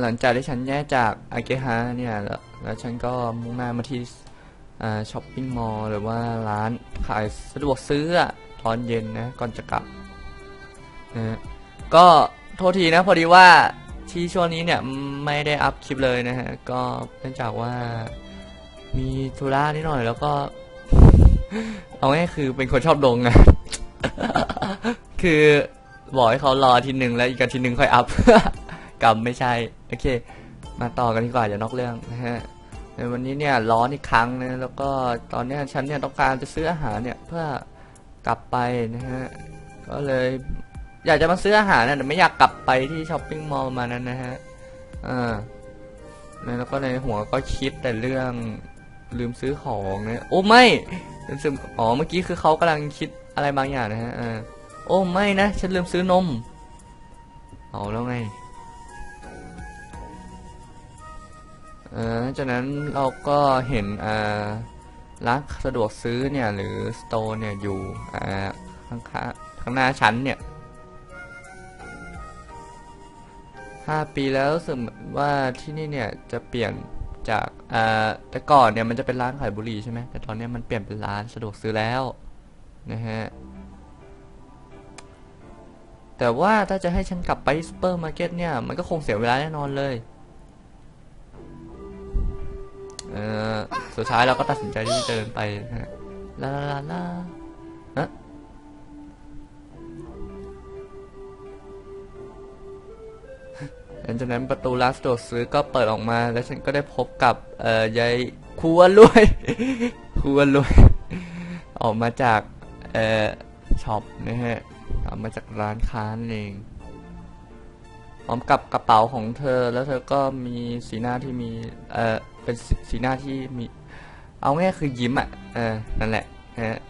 หลังจากที่ฉันแยกจากอาเกฮะเนี่ยแล้วแล้วฉันก็มุ่งหน้ามาที่ช้อปปิ้งมอลล์หรือว่าร้านขายสะดวกซื้อตอนเย็นนะก่อนจะกลับนะฮะก็โทษทีนะพอดีว่าที่ช่วงนี้เนี่ยไม่ได้อัพคลิปเลยนะฮะก็เนื่องจากว่ามีธุระนิดหน่อยแล้วก็ เอาง่ายคือเป็นคนชอบลงอะคือบอกให้เขารอทีหนึ่งแล้วอีกทีหนึ่งค่อยอัพ กำไม่ใช่ โอเค มาต่อกันดีกว่าอย่านอกเรื่องนะฮะในวันนี้เนี่ยร้อนอีกครั้งนะแล้วก็ตอนนี้ฉันเนี่ยต้องการจะซื้ออาหารเนี่ยเพื่อกลับไปนะฮะก็เลยอยากจะมาซื้ออาหารนะแต่ไม่อยากกลับไปที่ช้อปปิ้งมอลล์มานั้นนะฮะอ่าแล้วก็ในหัวก็คิดแต่เรื่องลืมซื้อของเนี่ยโอ้ไม่ลืมซื้ออ๋อเมื่อกี้คือเขากำลังคิดอะไรบางอย่างนะฮะอ่าโอ้ไม่นะฉันลืมซื้อนมเอาแล้วไง จากนั้นเราก็เห็นร้านสะดวกซื้อเนี่ยหรือสโตร์เนี่ยอยู่ข้างข้างหน้าชั้นเนี่ยห้าปีแล้วรู้สึกว่าที่นี่เนี่ยจะเปลี่ยนจากแต่ก่อนเนี่ยมันจะเป็นร้านขายบุหรี่ใช่ไหมแต่ตอนเนี้ยมันเปลี่ยนเป็นร้านสะดวกซื้อแล้วนะฮะแต่ว่าถ้าจะให้ฉันกลับไปซูเปอร์มาร์เก็ตเนี่ยมันก็คงเสียเวลาแน่นอนเลย เออสุดท้ายเราก็ตัดสินใจที่จะเดินไปนะฮะลาลาลาลาฮะหลังจากนั้นประตูร้านสะดวกซื้อก็เปิดออกมา แล้วฉันก็ได้พบกับ เอ่อยายครูอนรวยครูอนรวย ออกมาจาก เอ่อช็อปนะฮะออกมาจากร้านค้านเองพร้อมกับกระเป๋าของเธอแล้วเธอก็มีสีหน้าที่มี เอ่อ เป็นสีหน้าที่มี เอาง่ายคือยิ้มอะเออนั่นแหละฮะ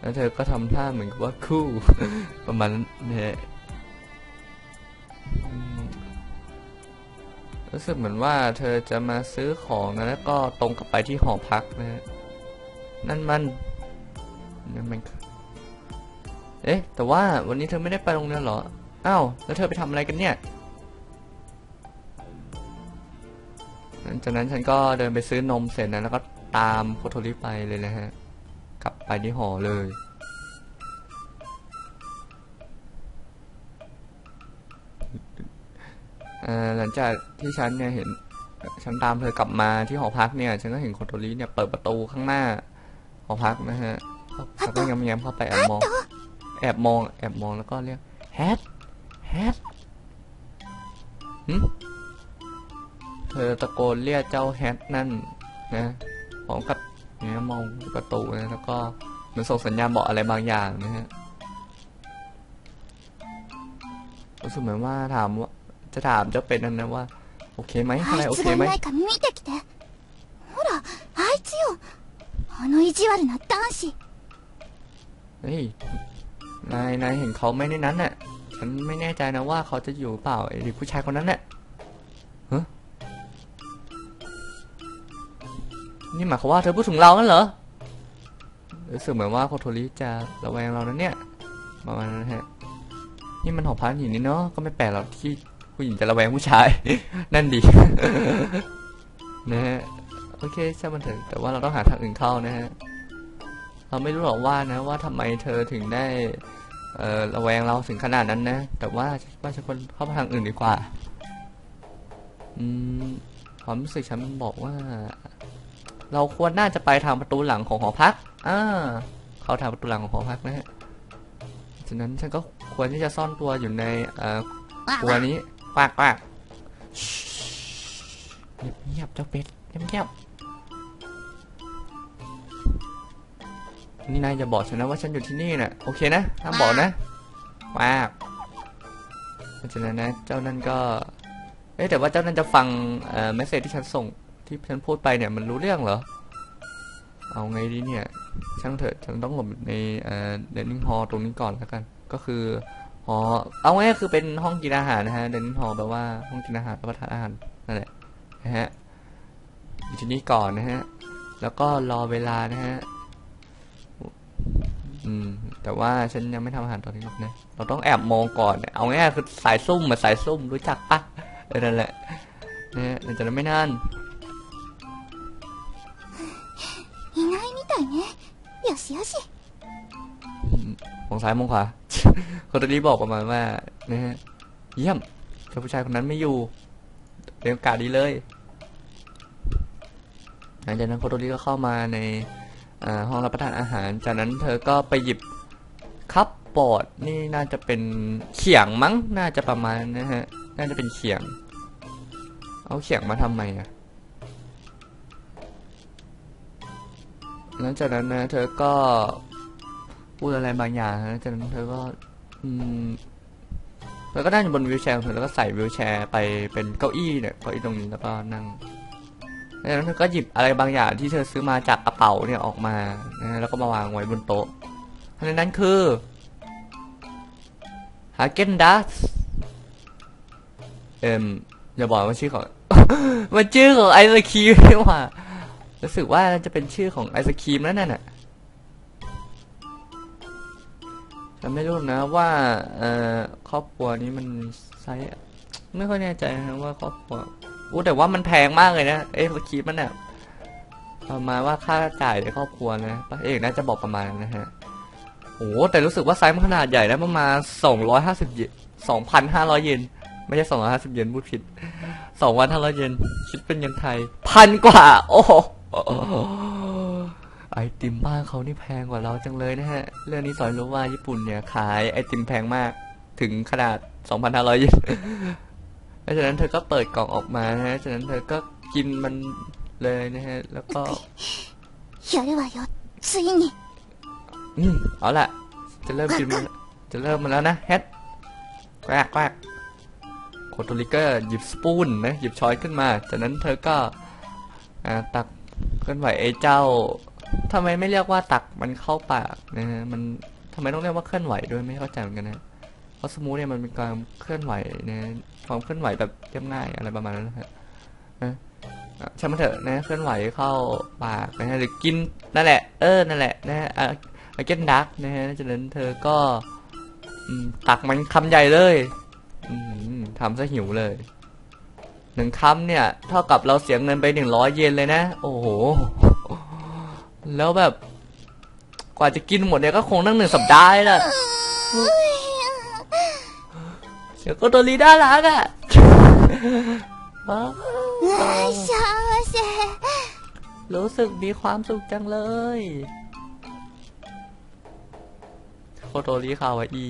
แล้วเธอก็ทำท่าเหมือนกับว่าคู่ประมาณนั้นนะฮะรู้สึกเหมือนว่าเธอจะมาซื้อของนะแล้วก็ตรงกลับไปที่หอพักนะฮะนั่นมันนั่นมันเอ๊ะแต่ว่าวันนี้เธอไม่ได้ไปโรงเรียนหรออ้าวแล้วเธอไปทำอะไรกันเนี่ย หลังจากนั้นฉันก็เดินไปซื้อนมเสร็จนะแล้วก็ตามโคโทริไปเลยนะฮะกลับไปที่หอเลยหลังจากที่ฉันเนี่ยเห็นฉันตามเธอกลับมาที่หอพักเนี่ย ฉันก็เห็นโคโทริเนี่ยเปิดประตูข้างหน้าหอพักนะฮะแล้วก็แง้มๆเข้าไปแอบมอง แอบมอง แอบมองแล้วก็เรียกแฮทแฮทหึ เธอตะโกนเรียกเจ้าแฮทนั่นนะพอมกับเนี่ยมองประตูนะแล้วก็มันส่งสัญญาณบอกอะไรบางอย่างนะฮะรู้สึกเหมือนว่าถามว่าจะถามเจ้าเป็นนั่นนะว่า โอเคไหมอะไรโอเคไหมเฮ้ยนายนายเห็นเขาไม่ได้นั้นน่ะ ฉันไม่แน่ใจนะว่าเขาจะอยู่เปล่าไอ้ผู้ชายคนนั้นน่ะ นี่หมายความว่าเธอพูดถึงเรางั้นเหรอรู้สึกเหมือนว่าโคโทริจะระแวงเรานะเนี่ยประมาณนั้นฮะนี่มันหอพักหญิงนี่เนาะก็ไม่แปลกหรอกที่ผู้หญิงจะระแวงผู้ชาย นั่นดีนะฮะโอเคช่างมันเถอะแต่ว่าเราต้องหาทางอื่นเข้านะฮะเราไม่รู้หรอกว่านะว่าทำไมเธอถึงได้เอ่อระแวงเราถึงขนาดนั้นนะ แต่ว่าว่าฉันควรเข้าทางอื่นดีกว่า อืมความรู้สึกฉันบอกว่า เราควรน่าจะไปทางประตูหลังของหอพัก อ่า เข้าทางประตูหลังของหอพักนะฮะฉะนั้นฉันก็ควรที่จะซ่อนตัวอยู่ในเอ่อครัวนี้กวากกวากเงียบเงียบๆเจ้าเป็ดเงียบเงียบๆนี่นายจะบอกฉันนะว่าฉันอยู่ที่นี่น่ะโอเคนะห้ามบอกนะกวากเพราะฉะนั้นนะเจ้านั่นก็เอ๊ะแต่ว่าเจ้านั่นจะฟังเอ่อเมสเซจที่ฉันส่ง ที่ฉันพูดไปเนี่ยมันรู้เรื่องเหรอ เอาไงดีเนี่ย ช่างเถอะฉันต้องหลบในเดนนิงฮอลตรงนี้ก่อนแล้วกัน ก็คือหอเอาง่ายคือเป็นห้องกินอาหารนะฮะเดนนิงฮอลแปลว่าห้องกินอาหารรับประทานอาหารนั่นแหละนะฮะอยู่ที่นี่ก่อนนะฮะ แล้วก็รอเวลานะฮะอืมแต่ว่าฉันยังไม่ทำอาหารตอนนี้หรอกนะ เราต้องแอบมองก่อน เอาง่ายๆคือสายซุ่มมาสายซุ่มรู้จักปะเออนั่นแหละนะฮะหลังจากนั้นไม่นาน みたいねよしよし มองซ้ายมองขวา คนตัวนี้บอกประมาณว่านะฮะเยี่ยมเจ้าผู้ชายคนนั้นไม่อยู่เป็นโอกาสดีเลยหลังจากนั้นคนตัวนี้ก็เข้ามาในอ่าห้องรับประทานอาหาร จากนั้นเธอก็ไปหยิบคัพบอร์ดนี่น่าจะเป็นเขียงมั้งน่าจะประมาณนะฮะน่าจะเป็นเขียง เอาเขียงมาทำไมอ่ะ หลังจากนั้นนะเธอก็พูดอะไรบางอย่างนะจากนั้นเธอก็ อืมเธอก็นั่งอยู่บนวิวแชร์ของเธอแล้วก็ใส่วิวแชร์ไปเป็นเก้าอี้เนี่ยเก้าอี้ตรงนี้แล้วก็นั่งจากนั้นเธอก็หยิบอะไรบางอย่างที่เธอซื้อมาจากกระเป๋าเนี่ยออกมานะแล้วก็มาวางไว้บนโต๊ะอันนั้นคือฮาเกนดัสเอ็มอย่าบอกว่าชื่อของ มันชื่อของไอศครีมนี่หว่า รู้สึกว่าจะเป็นชื่อของไอศครีมนั่นน่ะแต่ไม่รู้นะว่าเอ่อครอบครัวนี้มันไซส์ไม่ค่อยแน่ใจนะว่าครอบครัวอู้แต่ว่ามันแพงมากเลยนะเอ้สคริปต์มันเนี่ยประมาณว่าค่าจ่ายในครอบครัวนะป้าเอกน่าจะบอกประมาณนะฮะโอ้แต่รู้สึกว่าไซส์มันขนาดใหญ่นะประมาณสองร้อยห้าสิบเยนสองพันห้าร้อยเยนไม่ใช่สองร้อยห้าสิบเยนพูดผิดสองพันห้าร้อยเยนคิดเป็นเงินไทยพันกว่า โอ้ ไอติมบ้านเขานี่แพงกว่าเราจังเลยนะฮะ เรื่องนี้สอนรู้ว่าญี่ปุ่นเนี่ยขายไอติมแพงมากถึงขนาด 2,500เยนเพราะฉะนั้นเธอก็เปิดกล่องออกมานะฮะฉะนั้นเธอก็กินมันเลยนะฮะ แล้วก็อย่าได้ว่ายศซื้อนี่อืมเอาละจะเริ่มกินมันจะเริ่มมันแล้วนะแฮทแกรกแกรกโคโตริกเกอร์หยิบสปูนนะหยิบช้อยขึ้นมา จากนั้นเธอก็อ่าตัก เคลื่อนไหวไอ้เจ้าทำไมไม่เรียกว่าตักมันเข้าปากนะฮะมันทำไมต้องเรียกว่าเคลื่อนไหวด้วยไม่เข้าใจเหมือนกันนะเพราะสมูทเนี่ยมันเป็นการเคลื่อนไหวนะความเคลื่อนไหวแบบเรียบง่ายอะไรประมาณนั้นนะฮะนะอะช่างมันเถอะนะเคลื่อนไหวเข้าปากนะฮะหรือกินนั่นแหละ เออนั่นแหละนะฮะอาเกนดักนะฮะจากนั้นเธอก็ตักมันคำใหญ่เลยทำซะหิวเลย หนึ่งคำเนี่ย เท่ากับเราเสียเงินไปหนึ่งร้อยเยนเลยนะ โอ้โห แล้วแบบ กว่าจะกินหมดเนี่ยก็คงนั่งหนึ่งสัปดาห์ละเดี๋ยวก็ตัวลีด้ารักอะรู้สึกมีความสุขจังเลย โคโตรีคาวาอี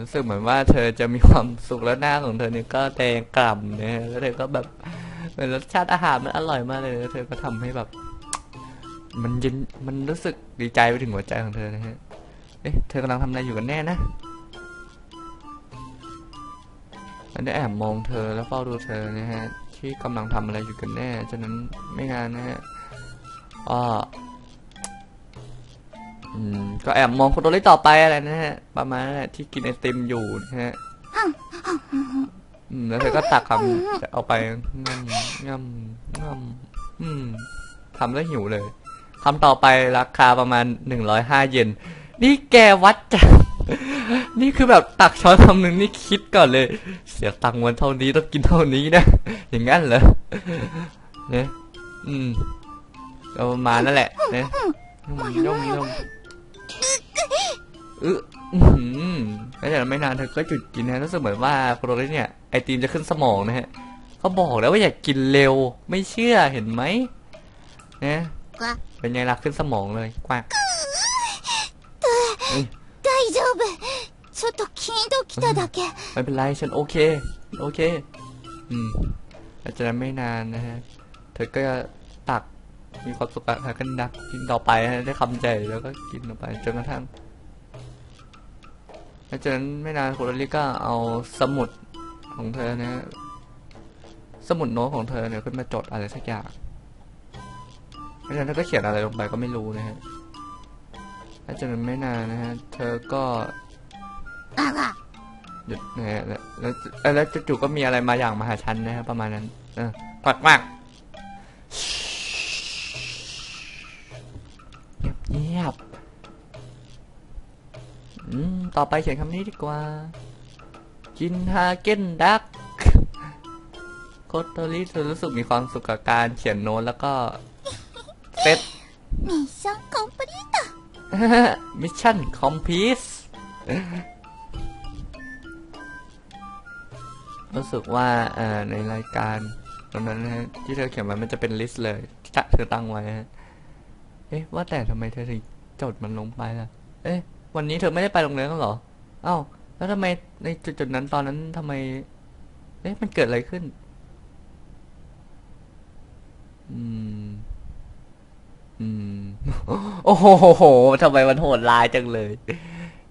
รู้สึกเหมือนว่าเธอจะมีความสุขแล้วหน้าของเธอเนี่ยก็แดงกล่ำนะแล้วเธอก็แบบเหมือนรสชาติอาหารมันอร่อยมากเลยแล้วเธอก็ทำให้แบบ มันเย็นมันรู้สึกดีใจไปถึงหัวใจของเธอนะฮะเอ๊ะเธอกำลังทำอะไรอยู่กันแน่นะอันนี้แอบมองเธอแล้วเฝ้าดูเธอนะฮะที่กำลังทำอะไรอยู่กันแน่ฉะนั้นไม่งานนะฮะก็อื มก็แอบมองคนตัวเล็กต่อไปอะไรนะฮะ ประมาณนั้นแหละที่กินไอติมอยู่นะฮะอืมแล้วเธอก็ตักคำเอาไปง่ำง่ำง่ำอืมทำแล้วหิวเลยคำต่อไปราคาประมาณหนึ่งร้อยห้าเยนนี่แกวัดจากนี่คือแบบตักช้อนคำหนึ่งนี่คิดก่อนเลย เสียตังค์วันเท่านี้ต้องกินเท่านี้นะ อย่างงั้นเหรอเนี่ยอืมประมาณนั่นแหละเนี่ยย่อมย่อมย่อม เอออื้อหือแล้วจากนั้นไม่นานเธอก็หยุดกินนะรู้สึกเหมือนว่าโปรตีนเนี่ยไอติมจะขึ้นสมองนะฮะเขาบอกแล้วว่าอย่ากินเร็ว ไม่เชื่อเห็นไหมเนี่ย わ เป็นไงล่ะขึ้นสมองเลยกว้าง 大丈夫ちょっとキーンときただけ ไม่เป็นไรฉันโอเคฉันโอเค อืมหลังจากนั้นไม่นานนะฮะ เธอก็ตักมีความสุขอะกันดักกินต่อไปฮะได้คำใหญ่แล้วก็กินต่อไปจนกระทั่ง หลังจากนั้นไม่นานคุณลิก็เอาสมุดของเธอนะฮะสมุดโน้ตของเธอเนี่ยขึ้นมาจดอะไรสักอย่างหลังจากนั้นเธอก็เขียนอะไรลงไปก็ไม่รู้นะฮะหลังจากนั้นไม่นานนะฮะ เธอก็あわหยุดนะฮะแล้วแล้วแล้วจู่ๆก็มีอะไรมาอย่างมหาชันนะฮะประมาณนั้นเออปักมากเงียบๆ ต่อไปเขียนคำนี้ดีกว่า กินฮาเก้นดักโคตรตริเธอรู้สึกมีความสุขกับการเขียนโน้ตแล้วก็เซตมิชชั่นคอมพลีตมิชชั่นคอมพีสรู้สึกว่าในรายการตรงนั้นนะที่เธอเขียนไว้มันจะเป็นลิสต์เลยที่เธอตั้งไว้ฮะเอ๊ะว่าแต่ทำไมเธอถึงจดมันลงไปล่ะ เอ๊ะ วันนี้เธอไม่ได้ไปโรงเรียนแล้วเหรอเอ้าแล้วทำไมในจุดจุดนั้นตอนนั้นทำไมเอ๊ะมันเกิดอะไรขึ้น อืม อืม โอ้โหทำไมมันโหดร้ายจังเลย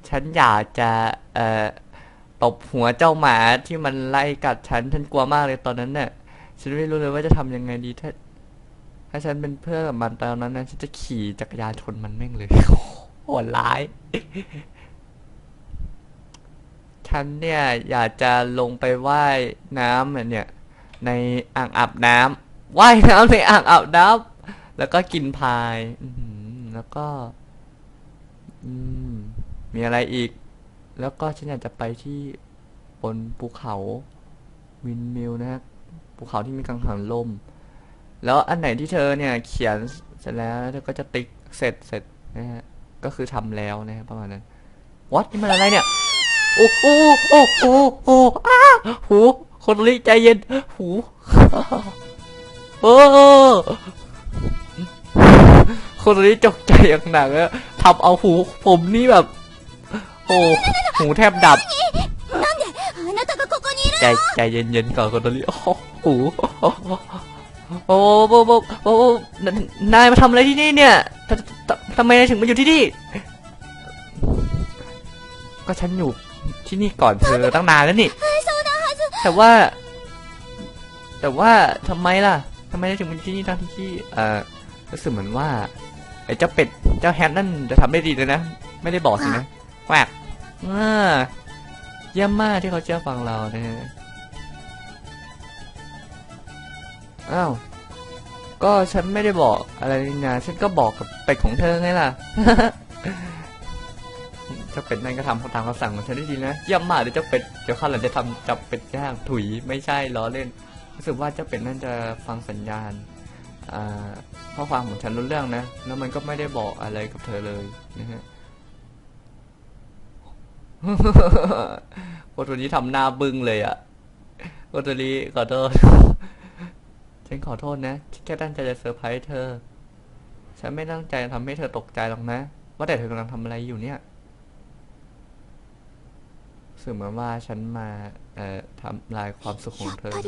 ฉันอยากจะ เอ่อตบหัวเจ้าหมาที่มันไล่กัดฉัน ฉันกลัวมากเลยตอนนั้นเนี่ยฉันไม่รู้เลยว่าจะทำยังไงดีถ้าถ้าฉันเป็นเพื่อนกับมันตอนนั้นนะฉันจะขี่จักรยานชนมันแม่งเลย โหดร้าย ฉันเนี่ยอยากจะลงไปว่ายน้ำเนี่ย ในอ่างอาบน้ำว่ายน้ำในอ่างอาบน้ำแล้วก็กินพายแล้วก็ อืม มีอะไรอีก แล้วก็ฉันอยากจะไปที่บนภูเขาวินมิลนะฮะภูเขาที่มีกังหันลม แล้วอันไหนที่เธอเนี่ย เขียนเสร็จแล้วเธอก็จะติ๊กเสร็จเสร็จนะฮะ ก็คือทำแล้วนะประมาณนั้นวัดนี่มันอะไรเนี่ยโอ้โหโอ้โอ้โอ้อ้าหูคนรีใจเย็นหูโอ้คนรีจกใจอย่างหนักแล้วทำเอาหูผมนี่แบบ โอ้หูแทบดับ ใจใจเย็นๆก่อนคนรีโอ้หูโอ้โอ้โอ้โอ้นายมาทำอะไรที่นี่เนี่ย ทำไมถึงมาอยู่ที่นี่ ก็ฉันอยู่ที่นี่ก่อนเธอตั้งนานแล้วนี่ แต่ว่า แต่ว่าทำไมล่ะทำไมถึงมาอยู่ที่นี่ทั้งที่เอ่อรู้สึกเหมือนว่าไอ้เจ้าเป็ดเจ้าแฮทนั่นจะทำได้ดีเลยนะ ไม่ได้บอกสินะแหวกเยี่ยมมากที่เขาเชื่อฟังเรานะอ้าว ก็ฉันไม่ได้บอกอะไรน่ะฉันก็บอกกับเป็ดของเธอไงล่ะเจ้าเป็ดนั่นก็ทำตามคำสั่งของฉันได้ดีนะเยี่ยมมากเดี๋ยวเจ้าเป็ดเดี๋ยวข้าหลังจะทำจับเป็ดย่างถุยไม่ใช่ล้อเล่นรู้สึกว่าเจ้าเป็ดนั่นจะฟังสัญญาณข้อความของฉันรู้เรื่องนะ แล้วมันก็ไม่ได้บอกอะไรกับเธอเลยนะฮะโคตัวนี้ทำหน้าบึ้งเลยอะโคตัวนี้ขอโทษ ฉันขอโทษนะแค่ตั้งใจจะเซอร์ไพรส์เธอ ฉันไม่ตั้งใจทำให้เธอตกใจหรอกนะ ว่าแต่เธอกำลังทำอะไรอยู่เนี่ยสื่อหมืว่าฉันมาเอ่อทำลายความสุขของเธออั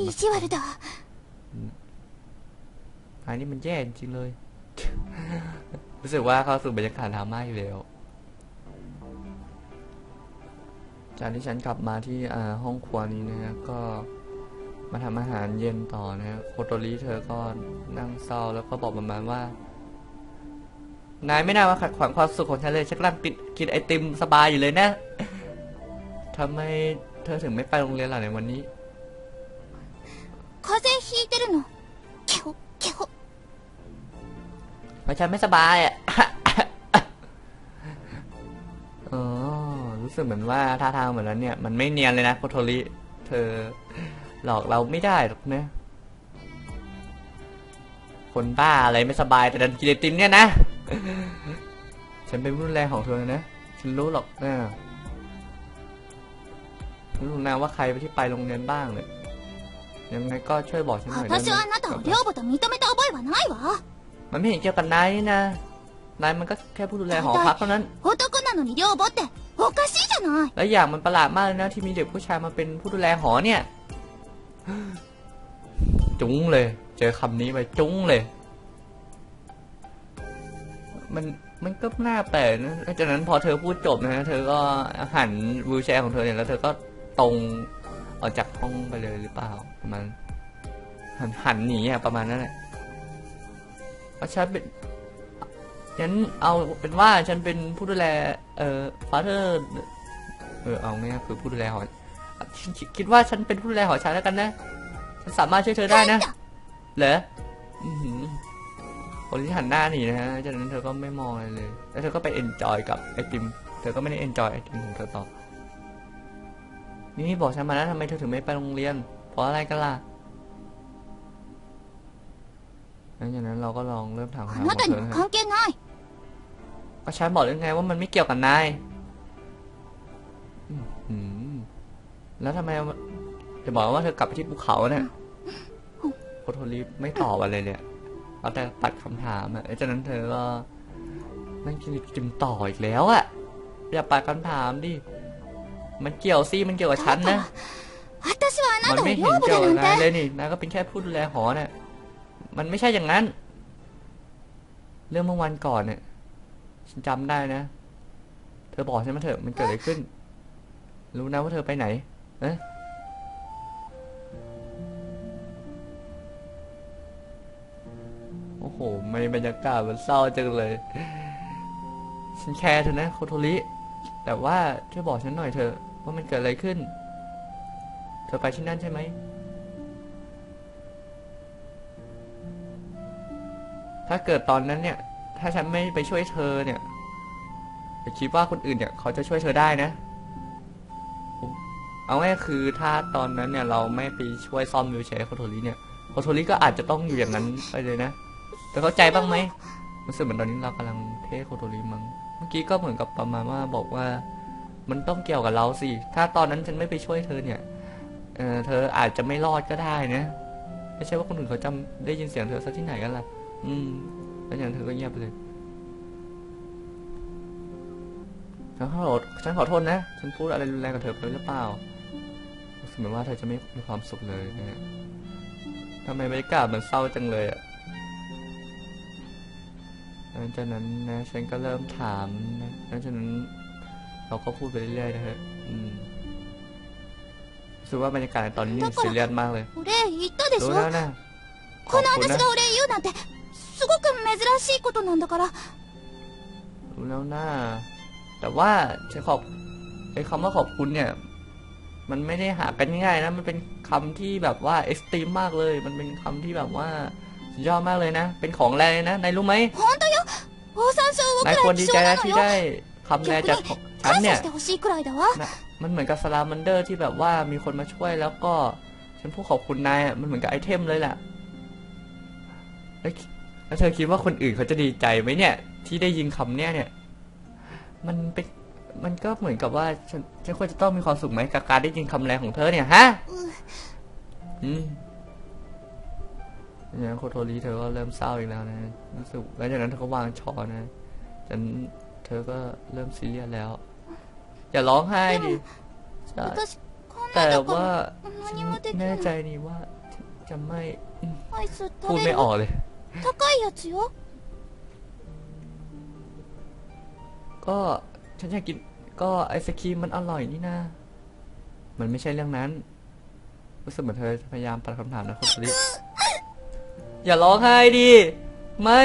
นนี้มันแย่จริงเลย รู้สึกว่าเข้าสู่บรรยากาศทามาอยู่แล้วจากที่ฉันกลับมาที่ห้องครัวนี้นะก็ มาทำอาหารเย็นต่อนะฮะโคโตริเธอก็นั่งเศร้าแล้วก็บอกประมาณว่า นายไม่น่ามาขัดขวางความสุขของฉันเลย ฉันกำลังติดกินไอติมสบายอยู่เลยนะทำไมเธอถึงไม่ไปโรงเรียนล่ะในวันนี้ 風邪ひいてるのケホケホ เพราะฉันไม่สบายอ่ะ อ๋อ รู้สึกเหมือนว่าท่าทางเหมือนนั้นเนี่ย มันไม่เนียนเลยนะโคโทริ เธอ หลอกเราไม่ได้หรอกนะ คนบ้าอะไรไม่สบายแต่ดันกินไอติมเนี่ยนะ ฉันเป็นรุ่นแรงของเธอนะ ฉันรู้หรอกนะรู้นะว่าใครไปที่ไปโรงเรียนบ้างเลยยังไงก็ช่วยบอกฉันหน่อยได้ไหมมันไม่เห็นเกี่ยวกับนายนี่นะ นายมันก็แค่ผู้ดูแลหอพักเท่านั้นแล้วอย่างมันประหลาดมากเลยนะที่มีเด็กผู้ชายมาเป็นผู้ดูแลหอเนี่ย จุ้งเลย เจอคำนี้ไปจุ้งเลย มันมันก็น่าแปลกนะจากนั้นพอเธอพูดจบนะเธอก็หันวิวแชร์ของเธอเนี่ยแล้วเธอก็ตรงออกจากห้องไปเลยหรือเปล่าประมาณหันหันหนีอะประมาณนั้นแหละเพราะฉันเป็นฉันเอาเป็นว่าฉันเป็นผู้ดูแล เอ่อฟาเธอร์เออเอาง่ายคือผู้ดูแลหอ คิดว่าฉันเป็นผู้ดูแลหอฉันแล้วกันนะ ฉันสามารถช่วยเธอได้นะ เหรอคนที่หันหน้าหนีนะฮะ จากนั้นเธอก็ไม่มองอะไรเลย แล้วเธอก็ไปเอนจอยกับไอติม เธอก็ไม่ได้เอนจอยไอติมของเธอต่อ นี่บอกฉันมาแล้วทำไมเธอถึงไม่ไปโรงเรียน เพราะอะไรกันล่ะแล้วจากนั้นเราก็ลองเริ่มถามหาเธอเนะก็ฉันบอกแล้วไงว่ามันไม่เกี่ยวกับนาย แล้วทำไมจะบอกว่าเธอกลับไปที่ภูเขาเนี่ยโคโทริไม่ตอบอะไรเลยเอาแต่ตัดคำถามอะจากนั้นเธอก็นั่งคิดจิมต่ออีกแล้วอะอย่าปัดคำถามดิ มันเกี่ยวซี่มันเกี่ยวกับฉันนะมันไม่เห็นเกี่ยวนาเลยนี่นายก็เป็นแค่ผู้ดูแลหอเนี่ยมันไม่ใช่อย่างนั้น เรื่องเมื่อวันก่อนเนี่ยฉันจำได้นะ เธอบอกฉันมาเถอะมันเกิดอะไรขึ้น รู้นะว่าเธอไปไหน เอ๊ะโอ้โหไม่บรรยากาศมันเศร้าจังเลยฉันแคร์เธอนะโคโทริแต่ว่าช่วยบอกฉันหน่อยเถอะว่ามันเกิดอะไรขึ้น เธอไปที่นั่นใช่ไหมถ้าเกิดตอนนั้นเนี่ย ถ้าฉันไม่ไปช่วยเธอเนี่ยคิดว่าคนอื่นเนี่ย เขาจะช่วยเธอได้นะ เอาง่ายคือถ้าตอนนั้นเนี่ยเราไม่ไปช่วยซ่อมวิวแชร์โคโทริเนี่ยโคโทริก็อาจจะต้องอยู่อย่างนั้นไปเลยนะเธอเข้าใจบ้างไหมรู้สึกเหมือนตอนนี้เรากำลังเทโคโทริมั้งเมื่อกี้ก็เหมือนกับประมาณว่าบอกว่า มันต้องเกี่ยวกับเราสิถ้าตอนนั้นฉันไม่ไปช่วยเธอเนี่ยเออเธออาจจะไม่รอดก็ได้นะไม่ใช่ว่าคนอื่นเขาจำได้ยินเสียงเธอสักที่ไหนกันล่ะ อืม แล้วอย่างเธอก็เงียบไปเลยฉันขอโทษฉันขอโทษนะ ฉันพูดอะไรรุนแรงกับเธอไปหรือเปล่า สึกเหมือนว่าเธอจะไม่มีความสุขเลยนะฮะทำไมบรรยากาศมันเศร้าจังเลยอะหลังจากนั้นนะ ฉันก็เริ่มถามนะหลังจากนั้น เราก็พูดไปเรื่อยๆนะฮะ อืมรู้สึกว่าบรรยากาศในตอนนี้ซีเรียสมากเลย お礼言ったでし รู้ ょ แล้วนะข こ อบ の คุณ 私 นะ がお礼言うなんてすごく珍しいことなんだから รู้แล้วนะแต่ว่าใช้ขอบไอ้คำว่าขอบคุณเนี่ย มันไม่ได้หากันง่ายนะ มันเป็นคำที่แบบว่าเอ็กซ์ตรีมมากเลย มันเป็นคำที่แบบว่าสุดยอดมากเลยนะ เป็นของแรงนะ นายรู้ไหมนายคนดีใจนะที่ได้คำแรงจากฉันเนี่ยมันเหมือนกับสลามันเดอร์ที่แบบว่ามีคนมาช่วยแล้วก็ ฉันพูดขอบคุณนายมันเหมือนกับไอเทมเลยแหละแล้วเธอคิดว่าคนอื่นเขาจะดีใจไหมเนี่ย ที่ได้ยินคำเนี้ยเนี่ย มันเป็น มันก็เหมือนกับว่าฉันฉันควรจะต้องมีความสุขไหมกับการได้ยินคำแรงของเธอเนี่ยฮะอืมอย่างโคโทรีเธอก็เริ่มเศร้าอีกแล้วนะรู้สึกแล้วจากนั้นเธอก็วางช้อนนะฉันเธอก็เริ่มซีเรียสแล้ว อย่าร้องไห้ดิแต่ว่าแน่ใจนี่ว่าจะไม่พูดไม่ออกเลยก็ ฉันอยากกิน ก็ไอศครีมมันอร่อยนี่นะมันไม่ใช่เรื่องนั้น รู้สึกเหมือนเธอพยายามปัดคำถามนะคุณสุริอย่าร้องไห้ดิ ไม่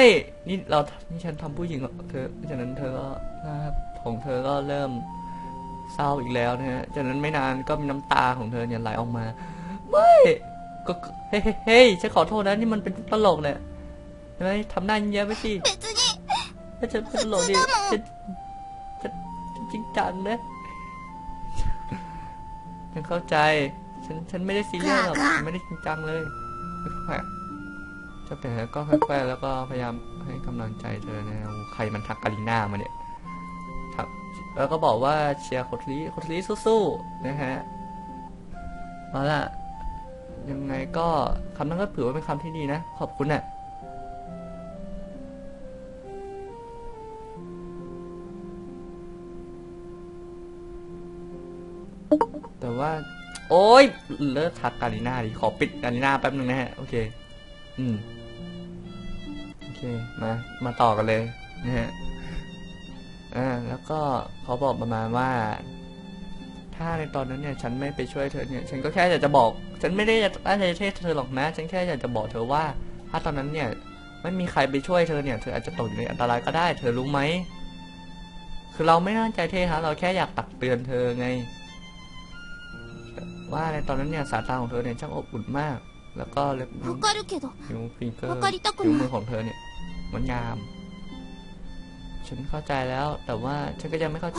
นี่เรา นี่ฉันทำผู้หญิงเหรอเธอจากนั้นเธอก็หน้าของเธอก็เริ่มเศร้าอีกแล้วนะฮะ จากนั้นไม่นานก็มีน้ำตาของเธอเนี่ยไหลออกมา ไม่ ก็ก็เฮ้ยเฮ้ยเฮ้ยฉันขอโทษนะนี่มันเป็นตลกเนี่ยใช่ไหมทำหน้าเงี้ยไปสิ別にถ้าฉันเป็นตลกดิฉันฉัน ฉันจริงจังนะฉันเข้าใจ ฉันฉันไม่ได้ซีเรียสหรอกฉันไม่ได้จริงจังเลยค่อยๆจะเป็นก็ค่อยๆแล้วก็พยายามให้กำลังใจเธอนะโอ้ใครมันทักกาลิน่ามาเนี่ยทักแล้วก็บอกว่าเชียร์โคทรีโคทรีสู้ๆนะฮะเอาล่ะยังไงก็คำนั้นก็ถือว่าเป็นคำที่ดีนะ ขอบคุณน่ะแโอ๊ยเลิกทักกาลิน่าดิขอปิดกาลิน่าแป๊บนึงนะฮะ โอเค อืม โอเค มา มาต่อกันเลยนะฮะ อ่า แล้วก็เขาบอกประมาณว่า ถ้าในตอนนั้นเนี่ย ฉันไม่ไปช่วยเธอเนี่ย ฉันก็แค่อยากจะบอก ฉันไม่ได้จะตั้งใจจะเทศเธอหรอกนะ ฉันแค่อยากจะบอกเธอว่า ถ้าตอนนั้นเนี่ย ไม่มีใครไปช่วยเธอเนี่ย เธออาจจะตกอยู่ในอันตรายก็ได้ เธอรู้ไหม คือเราไม่ตั้งใจเทศฮะเราแค่อยากตักเตือนเธอไง ว่าในตอนนั้นเนี่ยสายตาของเธอเนี่ยช่างอบอุ่นมาก แล้วก็เล็บนิ้วนิ้ฟิงเกอร์นิ้วมือของเธอเนี่ยมันงาม ฉันเข้าใจแล้ว แต่ว่าฉันก็ยังไม่เข้าใจ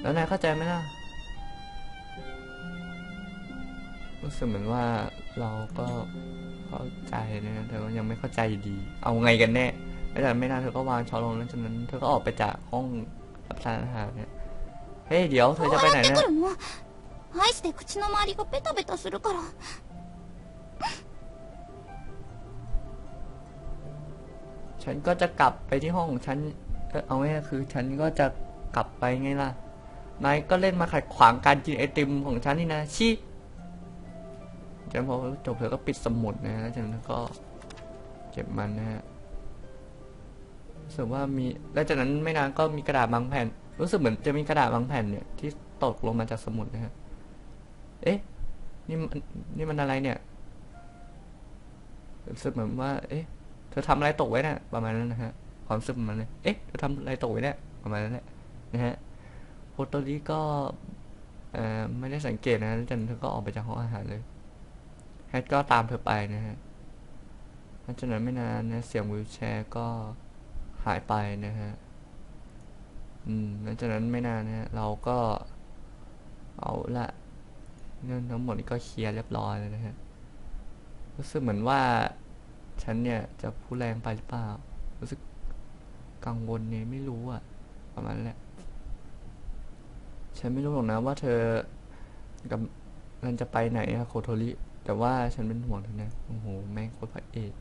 แล้วนายเข้าใจไหมล่ะรู้สึกเหมือนว่าเราก็เข้าใจนะแต่ว่ายังไม่เข้าใจอยู่ดี เอาไงกันแน่แต่ไม่นานเธอก็วางช้อนลงแล้วจากนั้นเธอก็ออกไปจากห้องรับประทานอาหารเนี่ย เฮ้ยเดี๋ยวเธอ こ จะ う ไปไหน やって นะ くるのアイスで口の周りがベタベタするから ฉันก็จะกลับไปที่ห้องของฉันเออเอาไงคือ ฉันก็จะกลับไปไงล่ะ นายก็เล่นมาขัดขวางการกินไอติมของฉันนี่นะชี้จนพอจบเธอก็ปิดสมุดนะแล้วจากนั้นก็เก็บมันนะฮะรู้สึกว่ามีแล้วจากนั้นไม่นานก็มีกระดาษบางแผ่น รู้สึกเหมือนจะมีกระดาษบางแผ่นเนี่ย ที่ตกลงมาจากสมุดนะฮะ เอ๊ะ นี่มันนี่มันอะไรเนี่ย รู้สึกเหมือนว่า เอ๊ะ เธอทำอะไรตกไว้น่ะประมาณนั้นนะฮะ ความรู้สึกมันเลยเอ๊ะ เธอทำอะไรตกไว้เนี่ย ประมาณนั้นแหละ นะฮะโพโตริก็เอ่อไม่ได้สังเกตนะแล้วจากนั้นเธอก็ออกไปจากห้องอาหารเลยแฮทก็ตามเธอไปนะฮะหลังจากนั้นไม่นานนะ เสียงวิวแชร์ก็หายไปนะฮะ อืมหลังจากนั้นไม่นานนะฮะเราก็เอาละเรื่องทั้งหมดนี้ก็เคลียร์เรียบร้อยแล้วนะฮะรู้สึกเหมือนว่าฉันเนี่ยจะพูดแรงไปหรือเปล่า รู้สึกกังวลเนี่ยไม่รู้อะประมาณนั้นแหละ ฉันไม่รู้หรอกนะว่าเธอกำลังจะไปไหนอะโคโทริ แต่ว่าฉันเป็นห่วงเธอนะโอ้โหแม่งโคตรพระเอก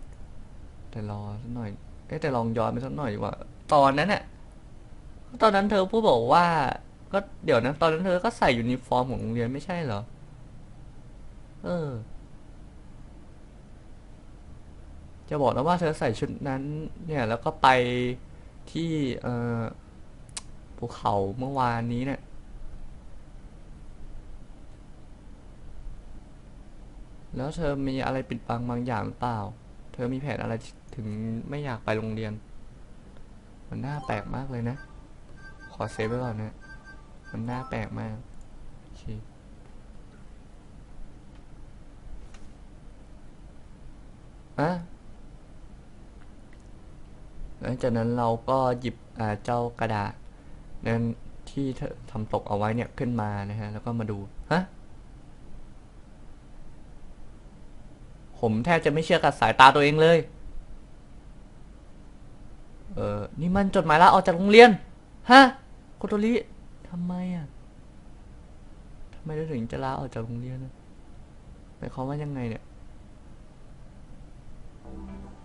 แต่รอสักหน่อยเอ๊แต่ลองย้อนไปสักหน่อยดีกว่า ตอนนั้นอะ ตอนนั้นเธอพูดบอกว่า ก็เดี๋ยวนะตอนนั้นเธอก็ใส่ยูนิฟอร์มของโรงเรียนไม่ใช่เหรอ เออ จะบอกนะว่าเธอใส่ชุดนั้น เนี่ย แล้วก็ไปที่เอ่อภูเขาเมื่อวานนี้เนี่ยแล้วเธอมีอะไรปิดบังบางอย่างหรือเปล่า เธอมีแผนอะไรถึงไม่อยากไปโรงเรียน มันน่าแปลกมากเลยนะ อเซฟไว้ก่อนนะ มันน่าแปลกมาก โอเคอะหลังจากนั้นเราก็หยิบเจ้ากระดาษนั้นที่ทำตกเอาไว้เนี่ยขึ้นมานะฮะ แล้วก็มาดู ฮะ ผมแทบจะไม่เชื่อกับสายตาตัวเองเลย เออนี่มันจดหมายลาออกจากโรงเรียน ฮะ โคโตริทำไมอะทำไมเราถึงจะลาออกจากโรงเรียนนะหมายความว่ายังไงเนี่ย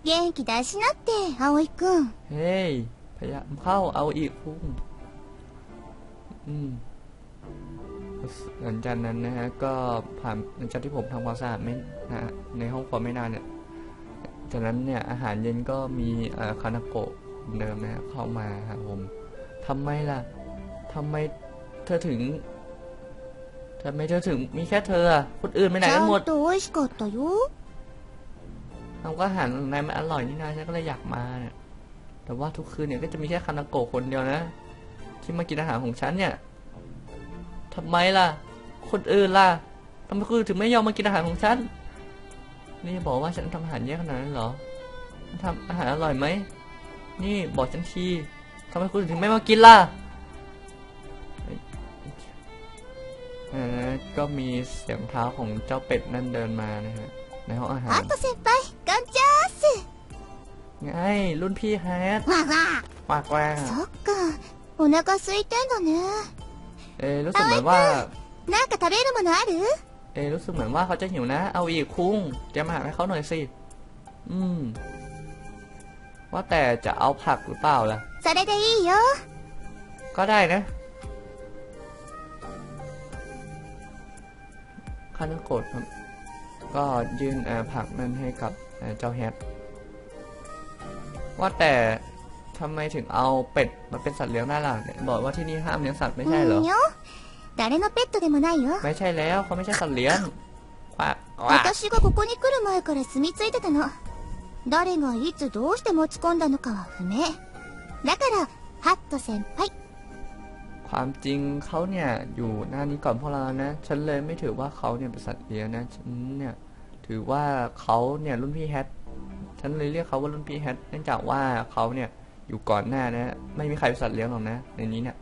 เกณ気出しなって葵นะเตะอาอิคุณเฮ้ยพยายามเข้าเอาอีกพุ่งอืมหลังจากนั้นนะฮะ ก็ผ่านหลังจากที่ผมทำความสะอาดไม่นะในห้องครัวไม่นานเนี่ยจากนั้นเนี่ยอาหารเย็นก็มีคานาโกะเดิมนะเข้ามาครับผมทำไมล่ะ ทำไมเธอถึงทำไมเธอถึงมีแค่เธออะคนอื่นไปไหน ち กันหม ゃ ด んと美味しかったよ ทำก็อาหารของนายมันอร่อยนี่นะฉันก็เลยอยากมาเนี่ย แต่ว่าทุกคืนเนี่ยก็จะมีแค่คานาโกะคนเดียวนะ ที่มากินอาหารของฉันเนี่ยทำไมล่ะ คนอื่นล่ะทำไมคนอื่นถึงไม่ยอมมากินอาหารของฉัน นี่บอกว่าฉันทำอาหารแย่ขนาดนั้นเหรอฉันทำอาหารอร่อยไหม นี่บอกฉันทีทำไมคนอื่นถึงไม่มากินล่ะ ก็มีเสียงเท้าของเจ้าเป็ดนั่นเดินมานะฮะ ในห้องอาหาร ハット先輩ガンチャース ไง รุ่นพี่แฮท わわ ปากแกว่ง そ อะ っかお腹空いてんだね เอะรู้สึกเหมือนว่า なんか食べるものある เอะรู้สึกเหมือนว่าเขาจะหิวนะ เอาอีกคุ้งเตรียมอาหารให้เขาหน่อยสิ อืม ว่าแต่จะเอาผักหรือเปล่าล่ะ それでいいよ ก็ได้นะ คานาโกดครับ ก็ยื่นเอ่อผักนั่นให้กับเอ่อเจ้าแฮท ว่าแต่ทำไมถึงเอาเป็ดมาเป็นสัตว์เลี้ยงได้ล่ะเนี่ยบอกว่าที่นี่ห้ามเลี้ยงสัตว์ไม่ใช่เหรอ うんよ誰のペットでもないよ ไม่ใช่แล้วเขาไม่ใช่สัตว์เลี้ยงควักควัก 私がここに来る前から住み着いてたの誰がいつどうして持ち込んだのかは不明だからハット先輩 ความจริงเขาเนี่ยอยู่หน้านี้ก่อนพวกเรานะ ฉันเลยไม่ถือว่าเขาเนี่ยเป็นสัตว์เลี้ยงนะ ฉันเนี่ยถือว่าเขาเนี่ยรุ่นพี่แฮท ฉันเลยเรียกเขาว่ารุ่นพี่แฮท เนื่องจากว่าเขาเนี่ยอยู่ก่อนหน้านะ ไม่มีใครเป็นสัตว์เลี้ยงหรอกนะ ในนี้เนี่ย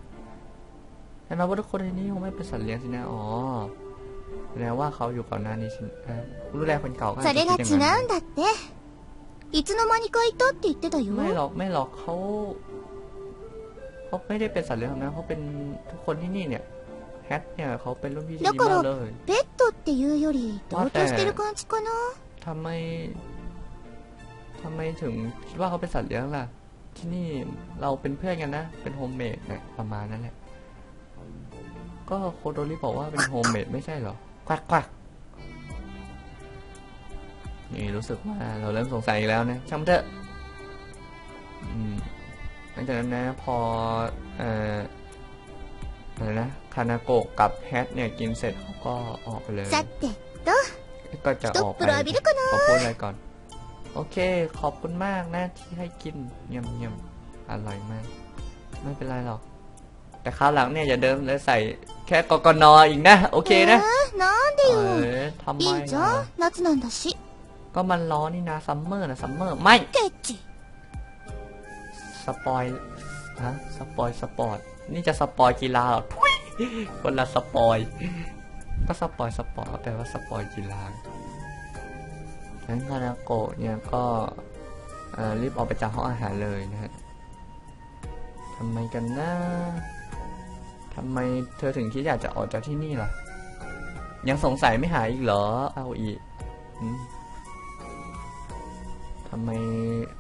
แน่นหมว่าทุกคนในนี้คงไม่เป็นสัตว์เลี้ยงสินะ อ๋อแสดงว่าเขาอยู่ก่อนหน้านี้สิรุ่นแรกคนเก่าก็จะเป็ย่งนั้ไม่หรอกไม่หรอกเขา เขาไม่ได้เป็นสัตว์เลี้ยงนะเขาเป็นทุกคนที่นี่เนี่ยแฮทเนี่ยเขาเป็นรุ่นพี่ที่ดีมากเลย ペットっていうより同居してる感じかな ทำไมทำไมถึงคิดว่าเขาเป็นสัตว์เลี้ยงล่ะ ที่นี่เราเป็นเพื่อนกันนะ เป็นโฮมเมดเนี่ยประมาณนั้นแหละ ก็โคโดริบอกว่าเป็นโฮมเมดไม่ใช่เหรอ ควักควักนี่รู้สึกว่าเราเริ่มสงสัยอีกแล้วนะช่างมันเถอะอืมหลั ม จากนั้นนะพออะไรนะคานาโกะกับแฮทเนี่ยกินเสร็จเขาก็ออกไปเลยก็จะออกไปขอพูดอะไรก่อน โอเค ขอบคุณมากนะที่ให้กินเยี่ยมเยี่ยมอร่อยมาก ไม่เป็นไรหรอก แต่คราวหลังเนี่ยอย่าเดิมเลยใส่แค่กกนออีกนะ โอเคนะทำไมล่ะก็มันร้อนนี่นะซัมเมอร์นะซัมเมอร์ไม่ สปอยฮะสปอยสปอร์ต นี่จะสปอยกีฬาหรอทุยคนละสปอย ก็สปอยสปอร์ตแปลว่าสปอยกีฬางั้นคานาโกะเนี่ยก็รีบออกไปจากห้องอาหารเลยนะฮะทำไมกันนะทำไมเธอถึงคิดอยากจะออกจากที่นี่ล่ะ ยังสงสัยไม่หายอีกเหรอ เอาอีกอ ทำไม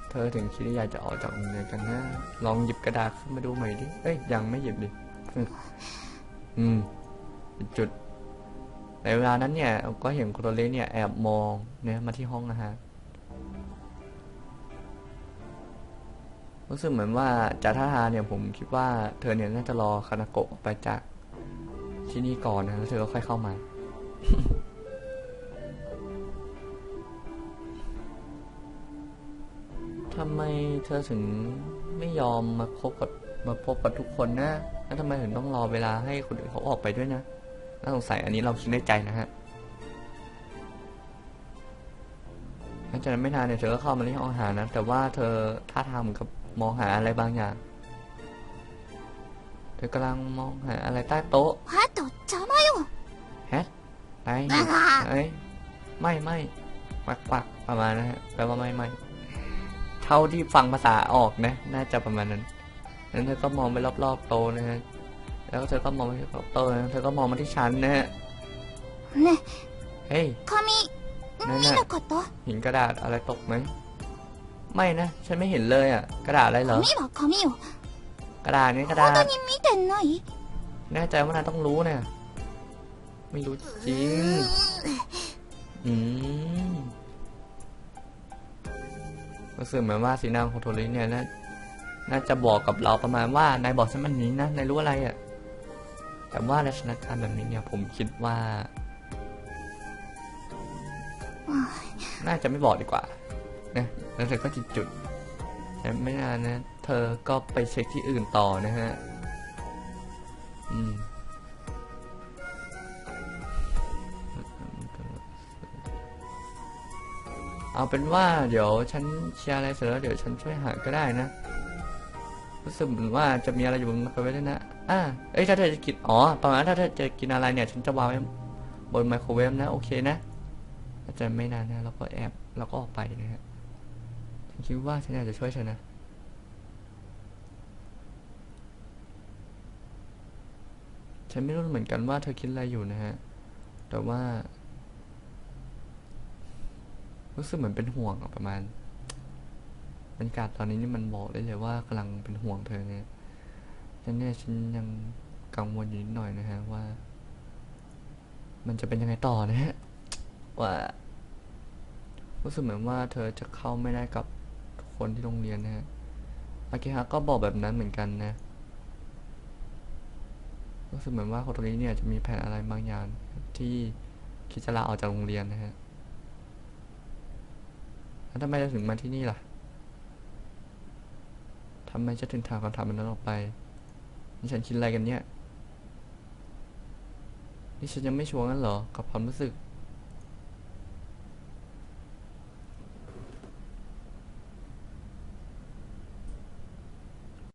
เธอถึงคิดอยากจะออกจากโรงเรียนกันนะ ลองหยิบกระดาษขึ้นมาดูใหม่ดิ เอ้ย ยังไม่หยิบดิอืมอืม จุด ในเวลานั้นเนี่ย ก็เห็นโคโรเลเนี่ยแอบมองเนี่ยมาที่ห้องนะฮะ รู้สึกเหมือนว่าจากท่าทางเนี่ยผมคิดว่าเธอเนี่ยน่าจะรอคานาโกะออกไปจากที่นี่ก่อนนะแล้วเธอก็ค่อยเข้ามา ทำไมเธอถึงไม่ยอมมาพบกับมาพบกับทุกคนนะ แล้วทำไมถึงต้องรอเวลาให้คนอื่นเขาออกไปด้วยนะ น่าสงสัยอันนี้เราคิดในใจนะฮะหลังจากนั้นไม่นานเนี่ยเธอก็เข้ามาในห้องอาหารนะ แต่ว่าเธอท่าทางเหมือนกับมองหาอะไรบางอย่าง เธอกำลังมองหาอะไรใต้โต๊ะฮะต๊ะจะามาอยู่ฮะไอ้ไอ้ไม่ไม่ปักปักประมาณนะฮะแปลว่าไม่ไม่ เท่าที่ฟังภาษาออกนะ น่าจะประมาณนั้นนั้นเธอก็มองไปรอบๆโตนะฮะ แล้วเธอก็มองไปรอบๆโตนะเธอก็มองมาที่ฉันนะฮะเฮ้ยคามินั่นน่ะหินกระดาษอะไรตกไหม ไม่นะ ฉันไม่เห็นเลยอะ กระดาษอะไรเหรอกคามิกระดาษนี่กระดาษแน่ใจว่านาต้องรู้เนี่ย ไม่รู้จริง อืม รู้สึกเหมือนว่าสีน้าของโทริเนี่ยน่าน่าจะบอกกับเราประมาณว่านายบอกฉันมันนี้นะนายรู้อะไรอะ่ะแต่ว่าในสถานการณ์แบบนี้เนี่ยผมคิดว่า น่าจะไม่บอกดีกว่านะแล้วเธอก็จิดจุดแต่ไม่นานนะ เธอก็ไปเช็คที่อื่นต่อนะฮะ อืม เอาเป็นว่าเดี๋ยวฉันเคลียร์อะไรเสร็จแล้วเดี๋ยวฉันช่วยหาก็ได้นะรู้สึกเหมือนว่าจะมีอะไรอยู่บนไมโครเวฟด้วยนะอ่าเอ้ยถ้าเธอจะกินอ๋อประมาณถ้าเธอจะกินอะไรเนี่ย ฉันจะวางไว้บนไมโครเวฟนะโอเคนะอาจจะไม่นานนะเราก็แอบเราก็ออกไปนะฮะฉันคิดว่าฉันอยากจะช่วยเธอนะฉันไม่รู้เหมือนกันว่าเธอคิดอะไรอยู่นะฮะแต่ว่า รู้สึกเหมือนเป็นห่วงประมาณบรรยากาศตอนนี้นี่มันบอกได้เลยว่ากำลังเป็นห่วงเธอเนี่ยฉันเนี่ยฉันยังกังวลอยู่นิดหน่อยนะฮะว่า มันจะเป็นยังไงต่อนะฮะว่ารู้สึกเหมือนว่าเธอจะเข้าไม่ได้กับทุกคนที่โรงเรียนนะฮะอากิฮะก็บอกแบบนั้นเหมือนกันนะรู้สึกเหมือนว่าคนตรงนี้เนี่ยจะมีแผนอะไรบางอย่างที่คิดจะลาออกจากโรงเรียนนะฮะ แล้วทำไมเราถึงมาที่นี่ล่ะทำไมจะถึงถามคำถามมันนั้นออกไป นี่ฉันคิดอะไรกันเนี่ย นี่ฉันยังไม่ชัวร์งั้นเหรอ กับความรู้สึก